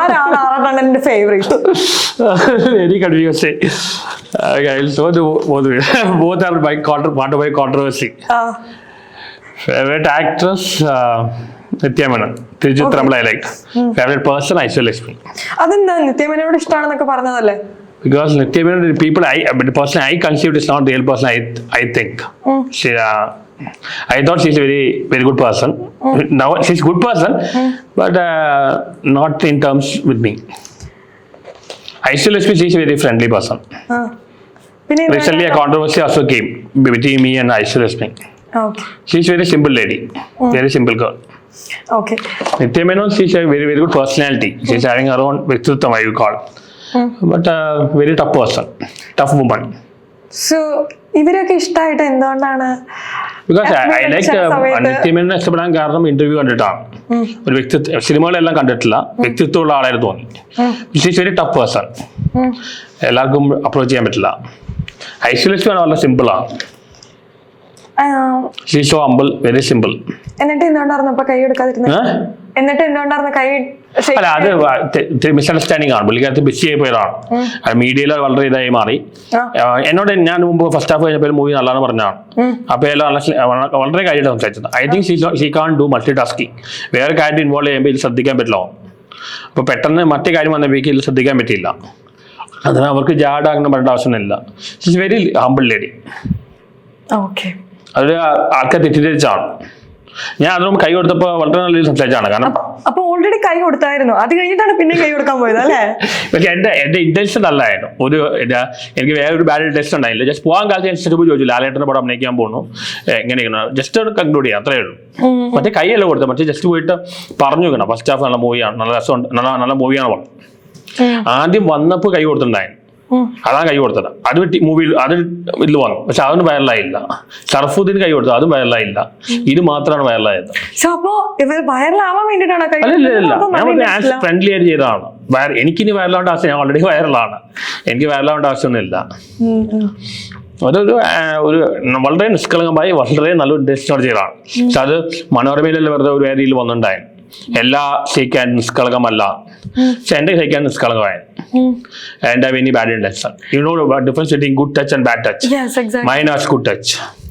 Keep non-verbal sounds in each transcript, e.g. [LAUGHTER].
ആരാണ് ആറാട്ടണ്ണന്റെ favourite very confusing. Uh, I'll show the both. both are my contra- part of my controversy. Favorite actress, uh, Nitya Menon. Tiruchitramala I liked. Favorite person, Aishwarya Lakshmi. അതെന്താ നിത്യമനോട് ഇഷ്ടമാണെന്നൊക്കെ പറഞ്ഞതല്ലേ Because Nitya Menon, the people I, but the person I conceived is not the real person I, I think. She, uh, I thought she's a very, very good person. Now she's a good person, but uh, not in terms with me. Aishwarya Lakshmi, she's a very friendly person. ആ. പിന്നെ Recently, a controversy also came between me and Aishwarya Lakshmi. Okay She's very simple lady, very simple girl. Okay Nitya Menon, she's a very, very good personality. She's having her own Viktutvam, I would call. But uh, very tough person, tough woman. So ഇവരൊക്കെ ഇഷ്ടമായിട്ട് എന്തുകൊണ്ടാണ് because I like ചില സമയത്ത് നിത്യമേനെ ഇഷ്ടപ്പെടാൻ കാരണം interview കണ്ടിട്ടാണ് ഒരു വ്യക്തിത്വ സിനിമകളെല്ലാം കണ്ടിട്ടില്ല. വ്യക്തിത്വമുള്ള ആളായിട്ട് തോന്നി ഷീസ് വെരി ടഫ് പേഴ്സൺ എല്ലാവർക്കും അപ്രോച്ച് ചെയ്യാൻ പറ്റില്ല. ഐസൊലേഷൻ വളരെ സിമ്പിളാണ് she so humble very simple എന്നിട്ട് എന്തുകൊണ്ടായിരുന്നു അപ്പൊ കൈ എടുക്കാതിരുന്നത് എന്നിട്ട് എന്തുകൊണ്ടായിരുന്നു കൈ അല്ല അത് മിസ്അണ്ടർസ്റ്റാൻഡിംഗ് ആണ്. പുള്ളിക്കാരത്ത് ബിസി ആയി പോയതാണ്. മീഡിയയിൽ വളരെ ഇതായി മാറി. എന്നോട് ഞാൻ മുമ്പ് ഫസ്റ്റ് ഹാഫ് കഴിഞ്ഞപ്പോൾ മൂവി നല്ലതാണ് പറഞ്ഞതാണ്. അപ്പോൾ എല്ലാം വളരെ കാര്യമായിട്ട് സംസാരിച്ചത്. I think she can do multi tasking വേറെ കാര്യം ഇൻവോൾവ് ചെയ്യുമ്പോൾ ഇത് ശ്രദ്ധിക്കാൻ പറ്റില്ല. അപ്പോൾ പെട്ടെന്ന് മറ്റേ കാര്യം വന്നപ്പോഴേക്ക് ഇതിൽ ശ്രദ്ധിക്കാൻ പറ്റിയില്ല. അതിന് അവർക്ക് ജാഡ് അങ്ങനെ പറയേണ്ട ആവശ്യമൊന്നുമില്ല. It's very humble lady okay അത് ആൾക്കാർ തെറ്റിദ്ധരിച്ചാണ് ഞാൻ അതിനോട് കൈ കൊടുത്തപ്പോൾ വളരെ നല്ല രീതിയിൽ സംസാരിച്ചാണ് കാരണം അപ്പൊ ഓൾറെഡി കൈ കൊടുത്തായിരുന്നു. അത് കഴിഞ്ഞിട്ടാണ് പിന്നെ കൈ കൊടുക്കാൻ പോയത് അല്ലേ? [LAUGHS] പക്ഷെ എന്റെ എന്റെ ഇന്റൻഷൻ അല്ലായിരുന്നു ഒരു എനിക്ക് വേറെ ഒരു ബാഡ് ഇന്റൻഷൻ ഉണ്ടായില്ല. ജസ്റ്റ് പോകാൻ കാലത്ത് ഞാൻ സ്റ്റെപ്പ് ചോദിച്ചു ലാലേട്ടന്റെ പടം അഭിനയിക്കാൻ പോകുന്നു എങ്ങനെയാണ് ജസ്റ്റ് ഒരു കൺക്ലൂഡ് ചെയ്യാം. അത്രേ ഉള്ളൂ. മറ്റേ കൈയല്ല കൊടുത്തത്. മറ്റേ ജസ്റ്റ് പോയിട്ട് പറഞ്ഞു വെക്കണം ഫസ്റ്റ് ഹാഫ് നല്ല മൂവിയാണ് നല്ല രസമുണ്ട്. നല്ല നല്ല മൂവിയാണ് പറഞ്ഞു ആദ്യം വന്നപ്പോൾ കൈ കൊടുത്തിട്ടുണ്ടായിരുന്നു. അതാണ് കൈ കൊടുത്തത്. അത് മൂവി അത് ഇതിൽ വന്നു. പക്ഷെ അതൊന്നും വൈറലായില്ല ഷർഫുദ്ദീൻ കൈ കൊടുത്തത് അതും വൈറലായില്ല ഇത് മാത്രമാണ് വൈറലായത്? ഞാൻ ഫ്രണ്ട്ലി ആയിട്ട് ചെയ്തതാണ്. എനിക്കിനി വൈറലാവേണ്ട ആവശ്യം ഞാൻ ഓൾറെഡി വൈറലാണ് എനിക്ക് വൈറലാവേണ്ട ആവശ്യമൊന്നുമില്ല. അതൊരു ഒരു വളരെ നിഷ്കളങ്കമായി വളരെ നല്ല ഉദ്ദേശത്തോടെ ചെയ്തതാണ്. പക്ഷെ അത് മനോരമയിലല്ല വെറുതെ ഒരു വേദിയിൽ വന്നിട്ടുണ്ടായിരുന്നു എല്ലാ ഷെയ്ക്കാൻ നിഷ്കളങ്കമല്ല. പക്ഷെ എന്റെ ഷെയ്ക്കാൻ നിഷ്കളങ്കമായിരുന്നു intention you know difference good touch and bad touch Yes, exactly. Mine as good touch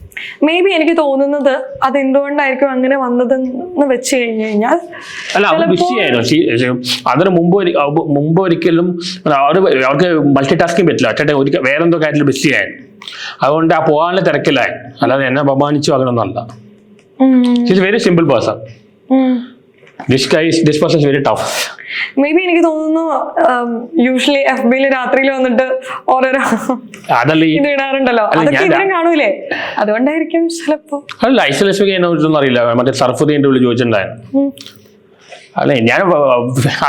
maybe എനിക്ക് തോന്നുന്നത് അത് എന്തുകൊണ്ടായിരിക്കും അങ്ങനെ വന്നതെന്ന് വെച്ച് കഴിഞ്ഞു കഴിഞ്ഞാൽ അല്ല അവർ ബിസിയായിരുന്നു അതിന് മുമ്പ് മുമ്പ് ഒരിക്കലും അവർ അവർക്ക് മൾട്ടി ടാസ്കിങ് പറ്റില്ല ഒറ്റ ഒരിക്കൽ വേറെ എന്തോ കാര്യത്തിൽ ബിസി ആയിരുന്നു അതുകൊണ്ട് ആ പോകാനുള്ള തിരക്കിലായി അല്ലാതെ എന്നെ അപമാനിച്ചു അങ്ങനൊന്നല്ല very simple person this guys this person is very tough maybe എനിക്ക് തോന്നുന്നു യൂഷ്വലി എഫ് ബിയിൽ രാത്രിയിൽ വന്നിട്ട് ഓരോരോ ഇത് ഇടാറുണ്ടല്ലോ. അതൊക്കെ ഞാൻ- കാണൂലേ? അതുകൊണ്ടായിരിക്കും ചിലപ്പോ. അല്ല എന്നെ കുറിച്ചൊന്നും അറിയില്ല. മറ്റേ സർഫുദ്ദീന്റെ ഉള്ളിൽ ചോദിച്ചിട്ടുണ്ടായിരുന്നു. അല്ലെ? ഞാൻ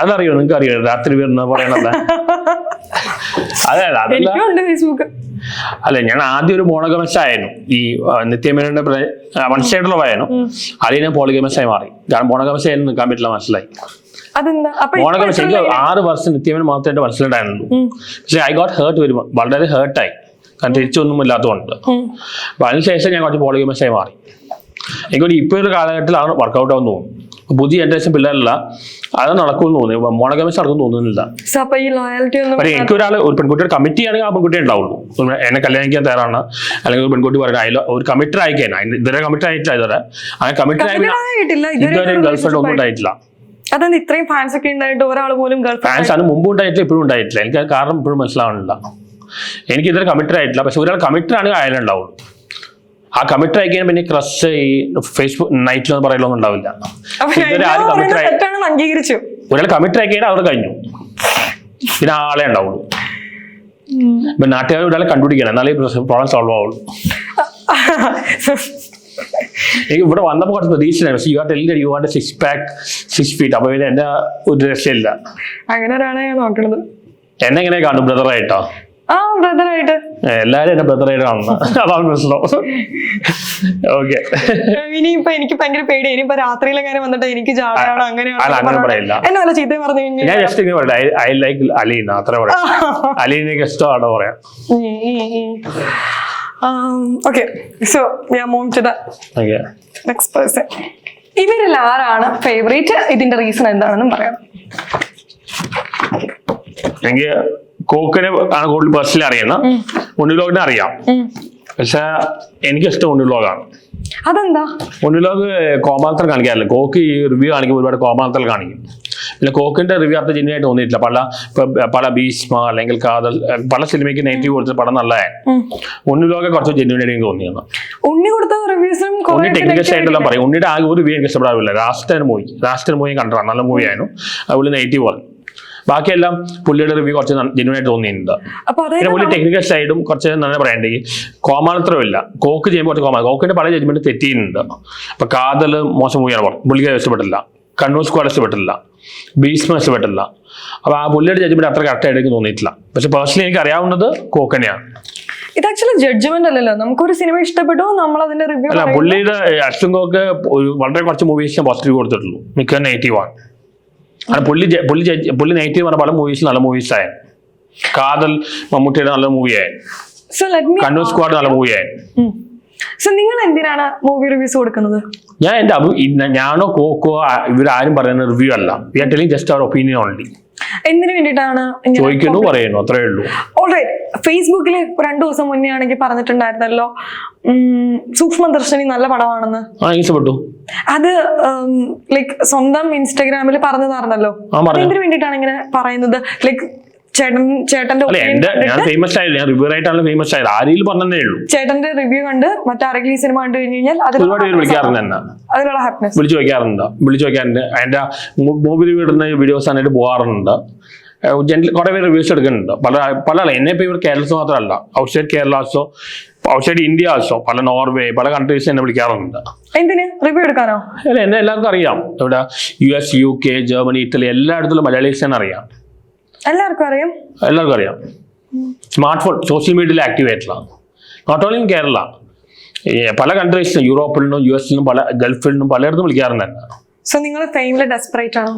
അതറിയോ? നിങ്ങൾക്ക് അറിയോ? രാത്രി വരുന്ന പറയണത്. അതെ ഫേസ്ബുക്ക്. അല്ല ഞാൻ ആദ്യം ഒരു മോണോഗമസ് ആയിരുന്നു ഈ നിത്യമേനോന്റെ വൺ ആയിരുന്നു അതിൽ ഞാൻ പോളിഗമസ് ആയി മാറി. കാരണം മോണോഗമസ് ആയിരുന്നു നിൽക്കാൻ പറ്റില്ല മനസ്സിലായി. മോണോഗമസ് എനിക്ക് ആറ് വർഷം നിത്യമേന മാത്രമായിട്ട് മനസ്സിലുണ്ടായിരുന്നുള്ളൂ. ഉം. പക്ഷെ ഐ ഗോട്ട് ഹേർട്ട് വളരെ ഹേർട്ടായി കാരണം തിരിച്ചൊന്നും ഇല്ലാത്തതുകൊണ്ട്. അപ്പൊ അതിനുശേഷം ഞാൻ കുറച്ച് പോളിഗമസ് ആയി മാറി. എനിക്കൊരു ഇപ്പോഴൊരു ഒരു കാലഘട്ടത്തിലാണ് വർക്കൗട്ട് ആവുന്ന തോന്നുന്നു പുതിയ ജനറേഷൻ പിള്ളേരല്ല. അത് നടക്കുമെന്ന് തോന്നി മോണഗമിച്ച് നടക്കും തോന്നുന്നില്ല. പക്ഷേ എനിക്ക് ഒരാൾ ഒരു പെൺകുട്ടിയുടെ കമ്മിറ്റി ആണെങ്കിൽ ആ പെൺകുട്ടി ഉണ്ടാവുള്ളൂ. എന്നെ കല്യാണിക്കാൻ തയ്യാറാണ്. അല്ലെങ്കിൽ ഒരു പെൺകുട്ടി പറയുന്നത് അതിൽ ഒരു കമ്മിറ്റഡ് ആയിക്കാൻ ഇതുവരെ കമ്മിറ്റഡ് ആയിട്ടില്ല ഇതുവരെ. അങ്ങനെ കമ്മിറ്റഡ് Committed ആയിട്ടില്ല. ഇതുവരെ ഒരു ഗേൾഫ്രണ്ട് ഒന്നും ഉണ്ടായിട്ടില്ല. അതെന്താ ഇത്രയും ഫാൻസ് ഒക്കെ ഉണ്ടായിട്ട് ഒരാൾ പോലും ഫാൻസ് അത് മുമ്പ് ഉണ്ടായിട്ടില്ല ഇപ്പോഴും ഉണ്ടായിട്ടില്ല. എനിക്ക് കാരണം ഇപ്പോഴും മനസ്സിലാവുന്നില്ല എനിക്ക് ഇതുവരെ കമ്മിറ്റഡ് ആയിട്ടില്ല. പക്ഷെ ഒരാൾ കമ്മിറ്റഡ് ആണെങ്കിൽ അയാളെ ഉണ്ടാവുള്ളൂ. ആ കമ്മിറ്റ് ആയി കഴിഞ്ഞാൽ പിന്നെ ക്രഷ് ഈ ഫേസ്ബുക്ക് നൈറ്റിൽ എന്ന് പറയലൊന്നും ഉണ്ടാവില്ല. അംഗീകരിച്ചു. ഒരാൾ കമ്മിറ്റ് ആയി അവർ അവിടെ കഴിഞ്ഞു. പിന്നെ ആളെ ഉണ്ടാവുള്ളൂ. ഇപ്പൊ നാട്ടുകാർ ഒരാളെ കണ്ടുപിടിക്കണം. എന്നാലേ പ്രോബ്ലം സോൾവ് ആവുള്ളൂ. എനിക്ക് ഇവിടെ വന്നപ്പോൾ കുറച്ച് പ്രതീക്ഷയില്ല പക്ഷേ you are you are six pack six feet അപ്പൊ പിന്നെ എന്റെ ഒരു രക്ഷയില്ല. അങ്ങനെ ഒരാളെ നോക്കണത്. എന്നെ എങ്ങനെ കാണും ബ്രദറായിട്ടോ ആ ബ്രദർ ആയിട്ട്. എല്ലാരും എന്റെ ബ്രദറായിട്ട് കാണുന്നത് അതാണ് പ്രശ്നം. ഓക്കെ ഇനിയിപ്പൊ എനിക്ക് ഭയങ്കര പേടി ഇനിയിപ്പോ രാത്രിയിലെങ്ങനെ വന്നിട്ട് എനിക്ക് ജാടയാണോ അങ്ങനെ പറഞ്ഞോണ്ട് പറയില്ല. എന്നെ വല്ല ചീത്ത പറഞ്ഞു ഞാൻ കഴിഞ്ഞാൽ ജസ്റ്റ് ഇങ്ങനെ പറയാം ഐ ലൈക്ക് അലീന. അത്ര പറയാം [LAUGHS] അലീനക്ക് ഇഷ്ടമാണോ പറയാം. [LAUGHS] ഓക്കെ സോ ഞാൻ move to the okay next person ഇവരിൽ ആരാണ് ഫേവറേറ്റ് ഇതിന്റെ റീസൺ എന്താണെന്നും പറയാം. എനിക്ക് കോക്കിനെ ആണ് കൂടുതൽ പേഴ്സണലി അറിയുന്ന. ഉണ്ണിലോകിനെ അറിയാം. പക്ഷെ എനിക്കിഷ്ടം ഉണ്ണിലോകാണ്. അതെന്താ? ഉണ്ണിലോഗ് കോമാന്തരം കാണിക്കാറില്ല. കോക്ക് ഈ റിവ്യൂ കാണിക്കുമ്പോൾ ഒരുപാട് കോമാന്തരം കാണിക്കും. പിന്നെ കോക്കിന്റെ റിവ്യൂ അത്ര ജെന്യൂനായിട്ട് തോന്നിയിട്ടില്ല. പല പല ഭീഷ്മ അല്ലെങ്കിൽ കാതൽ പല സിനിമയ്ക്ക് നെഗറ്റീവ് കൊടുത്ത പടം നല്ലതായിരുന്നു ഉണ്ണി ഉണ്ണിലോക കുറച്ച് ജെന്യൂനായിട്ട് എനിക്ക് തോന്നിയത് ഉണ്ണി കൊടുത്ത റിവ്യൂസും ഉണ്ണി ടെക്നിക്കൽ സൈഡെല്ലാം പറയും. ഉണ്ണിയുടെ ആകെ ഒരു റിവ്യൂ എനിക്ക് ഇഷ്ടപ്പെടാറില്ല. ലാസ്റ്റ് മൂവി ലാസ്റ്റ് മൂവി കണ്ടതാണ് നല്ല മൂവി ആയിരുന്നു. അതുപോലെ നെഗറ്റീവ് പറഞ്ഞു ബാക്കിയെല്ലാം പുള്ളിയുടെ റിവ്യൂ കുറച്ച് ജെന്യൂനായിട്ട് തോന്നിയിട്ടുണ്ട്. അപ്പൊ പിന്നെ പുള്ളി ടെക്നിക്കൽ സൈഡും കുറച്ച് നന്നായി പറയണ്ടെങ്കിൽ ഇല്ല കോക്ക് ചെയ്യുമ്പോൾ കുറച്ച് കോമാ കോക്കിന്റെ പല ജഡ്ജ്മെന്റ് തെറ്റിയിട്ടുണ്ട്. അപ്പൊ കാതൽ മോശം മൂവിയാണ് പുള്ളിക്ക് ഇഷ്ടപ്പെട്ടില്ല. കണ്ണൂർ സ്ക്വാഡ് ഇഷ്ടപ്പെട്ടില്ല. ഭീഷ്മ ഇഷ്ടപ്പെട്ടില്ല. അപ്പൊ ആ പുള്ളിയുടെ ജഡ്ജ്മെന്റ് അത്ര കറക്റ്റ് ആയിട്ട് എനിക്ക് തോന്നിയിട്ടില്ല. പക്ഷെ പേഴ്സണലി എനിക്ക് അറിയാവുന്നത് കോക്കനെയാണ് ഇത് ആക്ച്വലി ജഡ്ജ്മെന്റ് അല്ലല്ലോ. നമുക്കൊരു സിനിമ ഇഷ്ടപ്പെട്ടു? നമ്മൾ അതിന്റെ റിവ്യൂ അല്ല പുള്ളിയുടെ അശ്വൻ കോക്ക് ഒരു വളരെ കുറച്ച് മൂവീസ് ഞാൻ പോസിറ്റീവ് കൊടുത്തിട്ടുള്ളൂ. മിക്ക നെഗറ്റീവ് ആണ് കാരണം പുള്ളി പുള്ളി പുള്ളി നെഗറ്റീവ് പറഞ്ഞ പല മൂവീസ് നല്ല മൂവീസ് ആയ. കാതൽ മമ്മൂട്ടിയുടെ നല്ല മൂവിയായി കണ്ണൂർ സ്ക്വാഡ് നല്ല മൂവിയായി സോ നിങ്ങൾ എന്തിനാണ് മൂവി റിവ്യൂസ് കൊടുക്കുന്നത്? ഞാൻ എന്റെ അഭി ഞാനോ കോക്കോ ഇവരാരും പറയുന്ന റിവ്യൂ അല്ല. We are telling just our opinion only എന്തിനു വേണ്ടിയിട്ടാണ് ചോദിക്കുന്നു പറയുന്നു അത്രേ ഉള്ളൂ. ഓൾറൈറ്റ് ഫേസ്ബുക്കിൽ രണ്ടു ദിവസം മുന്നേ ആണെങ്കിൽ പറഞ്ഞിട്ടുണ്ടായിരുന്നല്ലോ സൂക്ഷ്മ സൂക്ഷ്മദർശിനി നല്ല പടമാണെന്ന്. ഇഷ്ടപ്പെട്ടു അത് ലൈക് സ്വന്തം ഇൻസ്റ്റാഗ്രാമിൽ പറഞ്ഞു. തന്നല്ലോ വേണ്ടിയിട്ടാണ് ഇങ്ങനെ പറയുന്നത്? ലൈക്ക് ചേട്ടൻ ചേട്ടന്റെ ഞാൻ ഫേമസ് ആയില്ല ഞാൻ റിവ്യൂ ആയിട്ടാണ് ഫേമസ് ആയത്. ആരെങ്കിലും പറഞ്ഞതേ ഉള്ളൂ. ചേട്ടന്റെ റിവ്യൂ കണ്ട് മറ്റാരെങ്കിലും ഈ സിനിമ കണ്ടു കഴിഞ്ഞ് കഴിഞ്ഞാൽ അതിലുള്ള ഒരുപാട് പേര് വിളിക്കാറുണ്ട് എന്നെ. അതിലുള്ള ഹാപ്പിനെസ് വിളിച്ചു വിളിച്ചു അതിന്റെ മൂവി റിവ്യൂ ഇടുന്ന വീഡിയോസ് ആയിട്ട് പോകാറുണ്ട്. ജനറൽ കുറെ പേര് റിവ്യൂസ് എടുക്കുന്നുണ്ട്. പല പല എന്നെ ഇപ്പോൾ ഇവർ കേരളത്തിൽ മാത്രമല്ല. Outside Kerala also outside India also പല നോർവേ പല കൺട്രീസ് എന്നെ വിളിക്കാറുണ്ട്. എന്തിന്? റിവ്യൂ എടുക്കാനോ? അല്ല എന്നെ എല്ലാവർക്കും അറിയാം. ഇവിടെ U S U K Germany Italy എല്ലായിടത്തും മലയാളീസ് തന്നെ അറിയാം. എല്ലാവർക്കും അറിയാം. എല്ലാവർക്കും അറിയാം. സ്മാർട്ട് ഫോൺ സോഷ്യൽ മീഡിയയിൽ ആക്റ്റീവ് ആയിട്ടുള്ള. നോട്ട് ഓൺലി ഇൻ കേരള പല കൺട്രീസിലും യൂറോപ്പിൽ നിന്നും യു എസ് നിന്നും പല ഗൾഫിൽ നിന്നും പലയിടത്തും വിളിക്കാറുണ്ട്. സോ നിങ്ങൾ ഫെയിമിൽ ഡെസ്പറേറ്റ് ആണോ?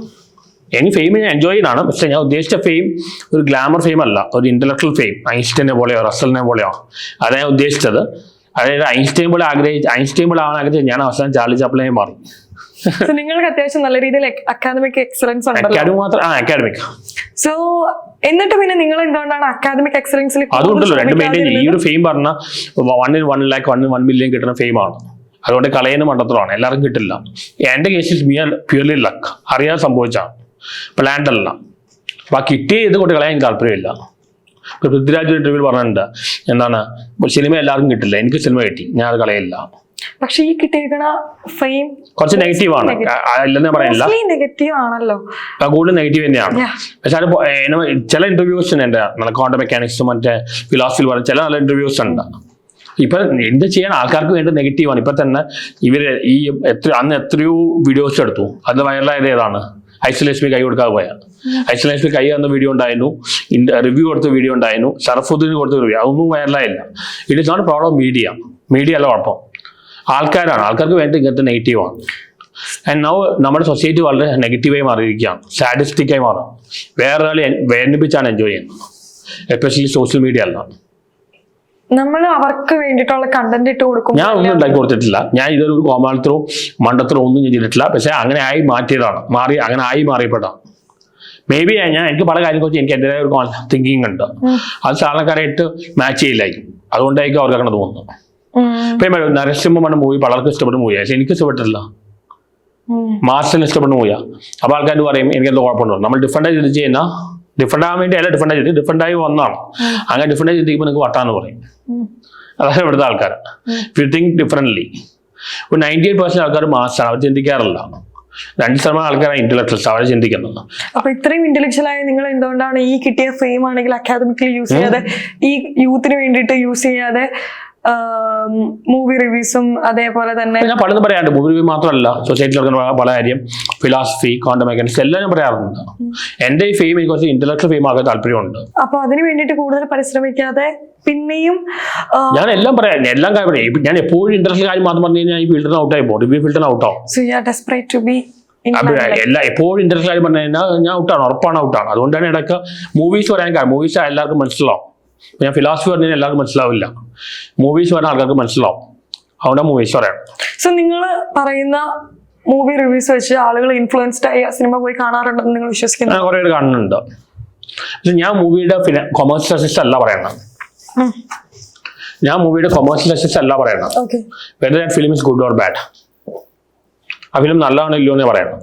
എനിക്ക് ഫെയിം ഞാൻ എൻജോയ് ചെയ്യുന്നതാണ് പക്ഷേ ഞാൻ ഉദ്ദേശിച്ച ഫെയിം ഒരു ഗ്ലാമർ ഫെയിം അല്ല. ഒരു ഇന്റലക്ച്വൽ ഫെയിം ഐൻസ്റ്റൈനെ പോലെയോ റസലിനെ പോലെയോ. അതാണ് ഞാൻ ഉദ്ദേശിച്ചത്. അതായത് ഐൻസ്റ്റൈൻ പോലെ ആഗ്രഹിച്ച് ഐൻസ്റ്റൈൻ പോലെ ആവാൻ ആഗ്രഹിച്ച് ഞാൻ അവസാനം ചാർലി ചാപ്പിളായി മാറി. സോ നിങ്ങൾക്ക് അത്യാവശ്യം നല്ല രീതിയിൽ അക്കാദമിക് എക്സലൻസ് ഉണ്ടല്ലോ. അക്കാഡമിക് സോ എന്നിട്ട് പിന്നെ നിങ്ങൾ എന്തുകൊണ്ടാണ് അക്കാദമിക് എക്സലൻസിൽ അതുകൊണ്ടല്ലോ രണ്ട് ചെയ്യും ഈ ഒരു ഫെയിം പറഞ്ഞ വണ്ണിന് വൺ ലാക്ക് വണ്ണിന് വൺ മില്യൺ കിട്ടുന്ന ഫെയിമാണ് അതുകൊണ്ട് കളയുന്ന മണ്ടത്തിലാണ് എല്ലാവർക്കും കിട്ടില്ല. എന്റെ കേസിൽ മിയർ പ്യൂർലി ലക്ക് അറിയാൻ സംഭവിച്ചാണ്. പ്ലാൻഡ് അല്ല. അപ്പൊ ആ കിട്ടിയ ഇത് കൊണ്ട് കളയാൻ എനിക്ക് താല്പര്യമില്ല. പൃഥ്വിരാജ് ഇന്റർവ്യൂവിൽ പറഞ്ഞിട്ടുണ്ട്. എന്താണ് സിനിമ എല്ലാവർക്കും കിട്ടില്ല. എനിക്ക് സിനിമ കിട്ടി. ഞാൻ അത് കളയില്ല. പക്ഷെ ഈ കിട്ടിയിരിക്കണ ഫെയിം കുറച്ച് നെഗറ്റീവ് ആണ്. ഇല്ലെന്ന് പറയില്ല. നെഗറ്റീവ് ആണല്ലോ. കൂടുതൽ നെഗറ്റീവ് തന്നെയാണ്. പക്ഷെ അത് ചില ഇന്റർവ്യൂസ് ഉണ്ട് നല്ല ക്വാണ്ടം മെക്കാനിക്സ് മറ്റേ ഫിലോസഫിയിൽ പറഞ്ഞ ചില നല്ല ഇന്റർവ്യൂസ് ഉണ്ട്. ഇപ്പൊ എന്ത് ചെയ്യാൻ ആൾക്കാർക്ക് വേണ്ടി നെഗറ്റീവ് ആണ്. ഇപ്പൊ തന്നെ ഇവർ ഈ എത്ര അന്ന് എത്രയോ വീഡിയോസ് എടുത്തു. അത് വൈറലായത് ഏതാണ് ഐസൊലേഷനിൽ കൈ കൊടുക്കാതെ പോയ. ഐസൊലേഷനിൽ കൈ തന്ന വീഡിയോ ഉണ്ടായിരുന്നു. റിവ്യൂ കൊടുത്ത വീഡിയോ ഉണ്ടായിരുന്നു. ഷറഫുദ്ദീന് കൊടുത്ത റിവ്യൂ അതൊന്നും വൈറലായില്ല it is not problem media media അല്ല കുഴപ്പം. ആൾക്കാരാണ്. ആൾക്കാർക്ക് വേണ്ടി ഇങ്ങനത്തെ നെഗറ്റീവാണ് ആൻഡ് നൗ നമ്മുടെ സൊസൈറ്റി വളരെ നെഗറ്റീവായി മാറിയിരിക്കുകയാണ്. സാഡിസ്റ്റിക്കായി മാറും. വേറെ ഒരാളെ വേദനിപ്പിച്ചാണ് എൻജോയ് ചെയ്യുന്നത്. എസ്പെഷ്യലി സോഷ്യൽ മീഡിയ അല്ല. നമ്മൾ അവർക്ക് വേണ്ടിയിട്ടുള്ള കണ്ടന്റ് ഇട്ട് കൊടുക്കും ഞാൻ ഒന്നും ഉണ്ടാക്കി കൊടുത്തിട്ടില്ല. ഞാൻ ഇതൊരു കോമാളിത്തരവും മണ്ടത്തരവും ഒന്നും ചെയ്തിട്ടില്ല. പക്ഷെ അങ്ങനെ ആയി മാറ്റിയതാണ്. മാറി അങ്ങനെ ആയി മാറിയപ്പെട്ടാണ് മേ ബി ഞാൻ എനിക്ക് പല കാര്യങ്ങളെക്കുറിച്ച് എനിക്ക് എന്റെതായ ഒരു തിങ്കിങ് ഉണ്ട്. അത് സാധാരണക്കാരായിട്ട് മാച്ച് ചെയ്യില്ലായിരിക്കും. അതുകൊണ്ടായിരിക്കും അവർക്ക് അങ്ങനെ തോന്നുന്നത്. ഉം, നരസിംഹമാണ് മൂവി പലർക്കും ഇഷ്ടപ്പെട്ട മൂവിയാ പക്ഷെ എനിക്ക് ഇഷ്ടപ്പെട്ടില്ല മാസ്റ്റിന് മാസ്റ്ററിന് ഇഷ്ടപ്പെട്ട മൂവിയാ അപ്പോൾ ആൾക്കാർ പറയും എനിക്ക് എന്തോ കുഴപ്പമുണ്ടോ നമ്മൾ ഡിഫറെന്റ് ആയി ചിന്തിച്ച് ചെയ്യുന്ന ഡിഫറെന്റ് ആവാൻ വേണ്ടി അല്ല ഡിഫറെന്റ് ആയി ഡിഫറെന്റ് ആയി വന്നാണ് അങ്ങനെ ഡിഫറെന്റ് ആയി ചിന്തിക്കുമ്പോൾ നിങ്ങൾക്ക് വട്ടാന്ന് പറയും. അതാണ് ഇവിടുത്തെ ആൾക്കാർ. യു തിങ്ക് ഡിഫറെന്റ്ലി ഒരു നയന്റി എയ്റ്റ് പെർസെന്റ് ആൾക്കാർ മാസ്റ്റാണ് അവർ ചിന്തിക്കാറില്ല. രണ്ട് ശതമാനം ആൾക്കാരാണ് ഇന്റലക്ച്വൽസ് അവർ ചിന്തിക്കുന്നത്. അപ്പൊ ഇത്രയും ഇന്റലക്ച്വൽ ആയ നിങ്ങൾ എന്തുകൊണ്ടാണ് ഈ കിട്ടിയ ഫെയിം ആണെങ്കിൽ അക്കാദമിക്കലി യൂസ് ചെയ്യാതെ ഈ യൂത്തിന് വേണ്ടിയിട്ട് യൂസ് ചെയ്യാതെ മൂവി റിവ്യൂസും അതേപോലെ തന്നെ ഞാൻ പലതും പറയാറുണ്ട്. മൂവി റിവ്യൂ മാത്രമല്ല സൊസൈറ്റിയിൽ നടക്കുന്ന പല കാര്യം. ഫിലോസഫി ക്വാണ്ടം മെക്കാനിക്സ് എല്ലാം ഞാൻ പറയാറുണ്ട്. എന്റെ ഈ ഫെയിം എനിക്ക് കുറച്ച് ഇന്റലക്ച്വൽ ഫെയിം ആകാൻ താല്പര്യമുണ്ട്. അപ്പൊ അതിന് വേണ്ടിയിട്ട് കൂടുതൽ പരിശ്രമിക്കാതെ പിന്നെയും ഞാൻ എല്ലാം പറയാം. എല്ലാം കാര്യം ഞാൻ എപ്പോഴും ഇന്റലക്ച്വൽ കാര്യം മാത്രം പറഞ്ഞു കഴിഞ്ഞാൽ ഈ ഫീൽഡിന് ഔട്ടായി പോകും. റിവ്യൂ ഫീൽഡിന് ഔട്ടാവും ആവും. You are desperate to to be. എല്ലാ എപ്പോഴും ഇന്റർസ്റ്റ് കാര്യം പറഞ്ഞു കഴിഞ്ഞാൽ ഞാൻ ഔട്ടാണ് ഉറപ്പാണ് ഔട്ടാണ് അതുകൊണ്ടാണ് ഇടയ്ക്ക് മൂവീസ് പറയാൻ മൂവീസ് എല്ലാവർക്കും മനസ്സിലാവും. ഞാൻ ഫിലോസഫി പറഞ്ഞാൽ എല്ലാവർക്കും മനസ്സിലാവില്ല. മൂവീസ് പറഞ്ഞാൽ ആൾക്കാർക്ക് മനസ്സിലാവും. അവിടെ മൂവീസ് പറയാം. സോ നിങ്ങൾ പറയുന്ന മൂവി റിവ്യൂസ് വെച്ച് ആളുകൾ ഇൻഫ്ലുവൻസ്ഡ് ആയി ആ സിനിമ പോയി കാണാറുണ്ടെന്ന് നിങ്ങൾ വിശ്വസിക്കുന്നു? ഞാൻ കുറേ പേര് കാണുന്നുണ്ട്. പക്ഷെ ഞാൻ മൂവിയുടെ കൊമേഴ്സ്യൽ അസിസ്റ്റ് അല്ല പറയണം ഞാൻ മൂവിയുടെ കൊമേഴ്സ്യൽ അസിസ്റ്റ് അല്ല പറയണം വെറുതെ whether that film is good or bad ആ ഫിലിം നല്ലതാണോ ഇല്ലയോ എന്ന് പറയണം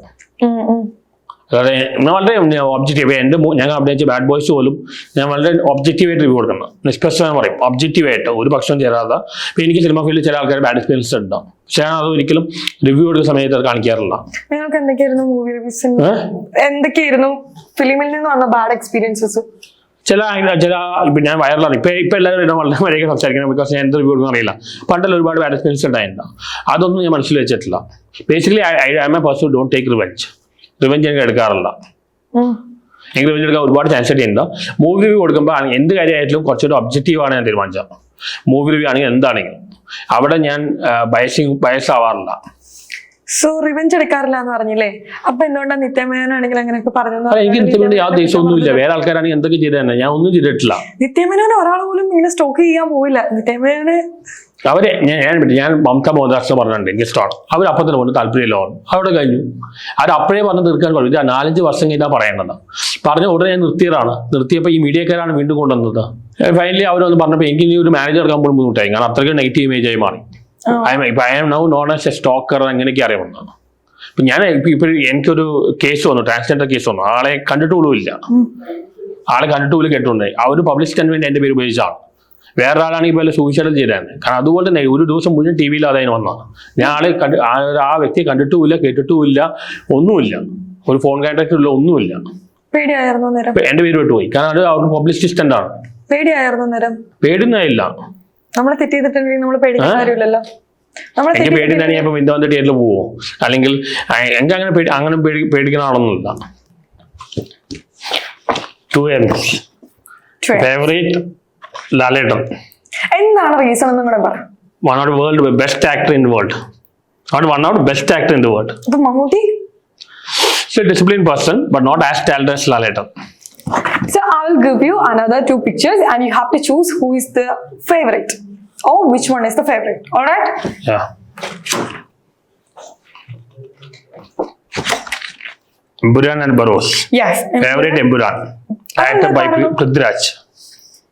ഞാൻ വളരെ ഒബ്ജക്റ്റീവ് എന്റെ ഞാൻ അഭിനയിച്ച ബാഡ് ബോയ്സ് പോലും ഞാൻ വളരെ ഒബ്ജക്റ്റീവായിട്ട് റിവ്യൂ കൊടുക്കണം നിഷ്പക്ഷമായി പറയും. ഒബ്ജക്റ്റീവായിട്ട് ഒരു പക്ഷം ചേരാതെ ഇപ്പം എനിക്ക് സിനിമ ഫീൽഡിൽ ചില ആൾക്കാർ ബാഡ് എക്സ്പീരിയൻസ് ഉണ്ടാവും. പക്ഷെ ഞാൻ അത് ഒരിക്കലും റിവ്യൂ കൊടുക്കുന്ന സമയത്ത് അത് കാണിക്കാറില്ല. നിങ്ങൾക്ക് എന്തൊക്കെയായിരുന്നു മൂവി റിവ്യൂസ്? എന്തൊക്കെയായിരുന്നു? ഫിലിമിൽ നിന്ന് വന്ന ബാഡ് എക്സ്പീരിയൻസസ് ചില ചില ഇപ്പം ഞാൻ വയറിലാണ് ഇപ്പം ഇപ്പം എല്ലാവരും ഇടം വളരെ മര്യാദ സംസാരിക്കണം ബിക്കോസ് ഞാൻ എന്ത് റിവ്യൂ അറിയില്ല. പണ്ടല്ല ഒരുപാട് ബാഡ് എക്സ്പീരിയൻസ് ഉണ്ടായിട്ടുണ്ട് അതൊന്നും ഞാൻ മനസ്സിൽ വെച്ചിട്ടില്ല. Basically I I'm a person don't take revenge revenge എനിക്ക് എടുക്കാറില്ല എനിക്ക് റിവെഞ്ച് എടുക്കാൻ ഒരുപാട് ചാൻസ് ഉണ്ട് മൂവി റിവ്യൂ കൊടുക്കുമ്പോൾ എന്ത് കാര്യമായിട്ടും കുറച്ചൊരു ഒബ്ജക്റ്റീവ് ആണ് ഞാൻ തീരുമാനിച്ചത്. മൂവി റിവ്യൂ ആണെങ്കിൽ എന്താണെങ്കിലും. അവിടെ ഞാൻ ബയസിങ് ബയസ് ആവാറില്ല സോ റിവെഞ്ച് എടുക്കാറില്ല എന്ന് പറഞ്ഞില്ലേ? അപ്പൊ എന്തുകൊണ്ടാണ് നിത്യമേനോനാണെങ്കിൽ അങ്ങനെയൊക്കെ പറഞ്ഞു എനിക്ക് നിത്യമേനോട് യാതൊരു ദേഷ്യമൊന്നുമില്ല വേറെ ആൾക്കാരാണെങ്കിൽ എന്തൊക്കെ ചെയ്ത് തന്നെ. ഞാൻ ഒന്നും ചെയ്തിട്ടില്ല. നിത്യമേനോനെ ഒരാൾ പോലും ഇങ്ങനെ സ്റ്റോക്ക് ചെയ്യാൻ പോയില്ല നിത്യമേന അവരെ ഞാൻ ഞാൻ. ഞാൻ മമത മോഹൻദാസ് പറഞ്ഞിട്ടുണ്ട്. എനിക്ക് ഇഷ്ടമാണ് അവർ അപ്പം തന്നെ പറഞ്ഞു താല്പര്യമില്ല പറഞ്ഞു അവിടെ കഴിഞ്ഞു. അവർ അപ്പോഴേ പറഞ്ഞ് തീർക്കാൻ കഴിയും. ഇത് നാലഞ്ച് വർഷം കഴിഞ്ഞാൽ പറയേണ്ടത്. പറഞ്ഞ ഉടനെ ഞാൻ നിർത്തിയതാണ്. നിർത്തിയപ്പോൾ ഈ മീഡിയക്കാരാണ് വീണ്ടും കൊണ്ടുവന്നത്. ഫൈനലി അവരൊന്ന് പറഞ്ഞപ്പോൾ എനിക്ക് ഇനി ഒരു മാനേജർ എടുക്കാൻ പോലും ബുദ്ധിമുട്ടായി. കാരണം അത്രയ്ക്ക് നെഗറ്റീവ് ഇമേജായി ആയി മാറി. ഇപ്പം I'm now known as a stalker അങ്ങനെയൊക്കെ അറിയാവുന്നതാണ്. ഇപ്പം ഞാൻ ഇപ്പം എനിക്കൊരു കേസ് വന്നു ട്രാൻസ്ജെൻഡർ കേസ് വന്നു. ആളെ കണ്ടിട്ട് പോലും ഇല്ല. ആളെ കണ്ടിട്ട് പോലും കേട്ടുണ്ടായി ആ ഒരു പബ്ലിസിറ്റിന് വേണ്ടി എന്റെ പേര് ഉപയോഗിച്ചാണ് വേറെ ആളാണെങ്കിൽ പോലെ സൂയിസൈഡ് ചെയ്താണ് കാരണം അതുപോലെ തന്നെ ഒരു ദിവസം മുഴുവൻ ടി വിയിൽ അതായത് വന്നതാണ്. ഞാൻ ആളെ കണ്ട് ആ- ആ വ്യക്തിയെ കണ്ടിട്ടുമില്ല കേട്ടിട്ടുമില്ല ഒന്നുമില്ല. ഒരു ഫോൺ കോൺടാക്ട് ഉള്ള ഒന്നുമില്ല. പേടിയായിരുന്നു എന്റെ പേര് വിട്ടുപോയി കാരണം അത് അവർ പബ്ലിസിസ്റ്റ് ആണ്. പേടിയായിരുന്നു പേടിയൊന്നും പേടുന്നില്ല നമ്മളെ തെറ്റെയ്തിട്ടുണ്ടെങ്കിൽ നമ്മൾ പേടിക്കാൻ കാര്യമില്ലല്ലോ. എനിക്ക് പേടി തന്നെ ഞാൻ ഇപ്പൊ തിയേറ്ററിൽ പോവോ? അല്ലെങ്കിൽ എനിക്ക് പേടി അങ്ങനെ പേടി പേടിക്കുന്ന ആളൊന്നും ഇല്ല ടു ഫേവറേറ്റ് എന്താണ് റീസൺ എന്ന് കൂടെ പറ. One out world best actor in world one out best actor in world Mammootty? So discipline person but not as talent as so I will give you another two pictures and you have to choose who is the favourite Oh, which one is the favorite. All right? Yeah. Emburan and Baros. Yes. Favorite Emburan. Acted by Prithviraj.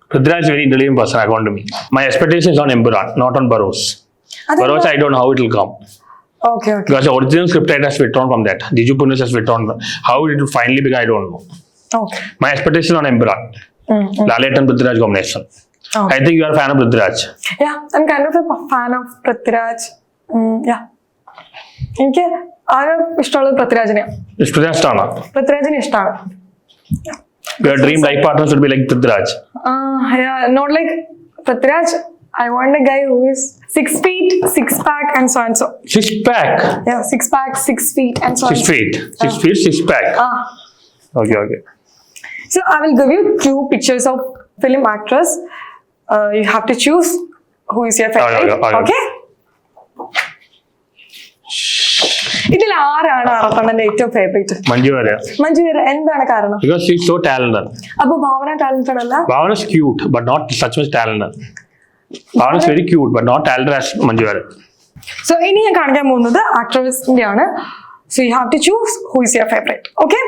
Prithviraj is very intelligent person according to me. My expectation is on Emburan, not on Baros. Baros, I don't know how it will come. Okay, okay. Because the original scriptwriter has withdrawn from that. Diju Punis has withdrawn. How it will finally become, I don't know. Okay. My expectation on Emburan. Mm-hmm. Lalit and Prithviraj combination. Okay. I think you are a fan of Prithviraj. Yeah, I'm kind of a fan of Prithviraj. Mm, yeah. എനിക്ക് ആകെ ഇഷ്ടമുള്ളത് പൃഥ്വിരാജിനെയാണ് It's Prithviraj Tana. പൃഥ്വിരാജിനെ ഇഷ്ടമാണ് Your dream life partner should be like Prithviraj. Not like Prithviraj I want a guy who is six feet six pack and so and so Six pack. Six pack six feet and so Six feet. Six feet, six pack. ആ Okay, okay. So I will give you two pictures of film actress. You have to choose who is your favourite okay ഇതിൽ ആരാണ് അറപ്പണ്ണന്റെ ഏറ്റവും favourite Manju Warrier Manju Warrier എന്താണ് കാരണം? Because she is so talented അപ്പോൾ Bhavana talented അല്ല? Bhavana is cute but not such much talented Bhavana is very cute but not talented as Manju Warrier so ഇനി ഞാൻ കാണിക്കാൻ പോകുന്നത് ആക്ട്രസിന്റെ ആണ്. So you have to choose who is your favourite okay